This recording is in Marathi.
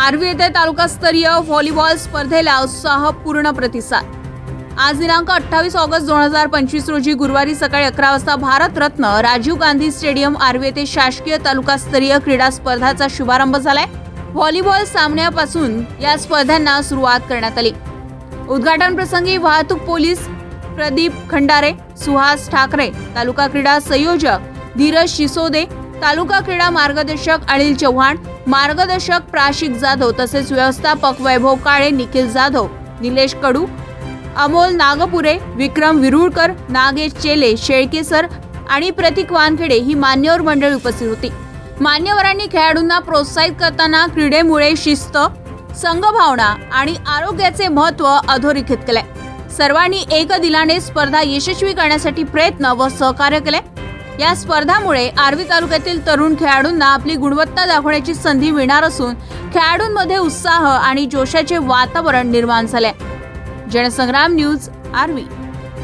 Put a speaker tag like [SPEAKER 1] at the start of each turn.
[SPEAKER 1] आर्वी येथे तालुकास्तरीय व्हॉलीबॉल स्पर्धेला उत्साहपूर्ण प्रतिसाद. आज दिनांक अठ्ठावीस ऑगस्ट दोन हजार पंचवीस रोजी गुरुवारी सकाळी अकरा वाजता भारतरत्न राजीव गांधी स्टेडियम आर्वी येथे शासकीय तालुकास्तरीय क्रीडा स्पर्धाचा शुभारंभ झालाय. व्हॉलीबॉल सामन्यापासून या स्पर्धांना सुरुवात करण्यात आली. उद्घाटन प्रसंगी वाहतूक पोलीस प्रदीप खंडारे सुहास ठाकरे तालुका क्रीडा संयोजक धीरज शिसोदे तालुका क्रीडा मार्गदर्शक अनिल चव्हाण मार्गदर्शक प्राशिक जाधव तसेच व्यवस्थापक वैभव काळे निखिल जाधव निलेश कडू अमोल नागपुरे विक्रम विरुळकर नागेश चेले शेळके सर आणि प्रतीक वानखेडे ही मान्यवर मंडळी उपस्थित होती. मान्यवरांनी खेळाडूंना प्रोत्साहित करताना क्रीडेमुळे शिस्त संघभावना आणि आरोग्याचे महत्त्व अधोरेखित केले. सर्वांनी एक दिलाने स्पर्धा यशस्वी करण्यासाठी प्रयत्न व सहकार्य केले. या स्पर्धामुळे आर्वी तालुक्यातील तरुण खेळाडूंना आपली गुणवत्ता दाखवण्याची संधी मिळणार असून खेळाडूंमध्ये उत्साह आणि जोशाचे वातावरण निर्माण झाले जनसंग्राम न्यूज आर्वी.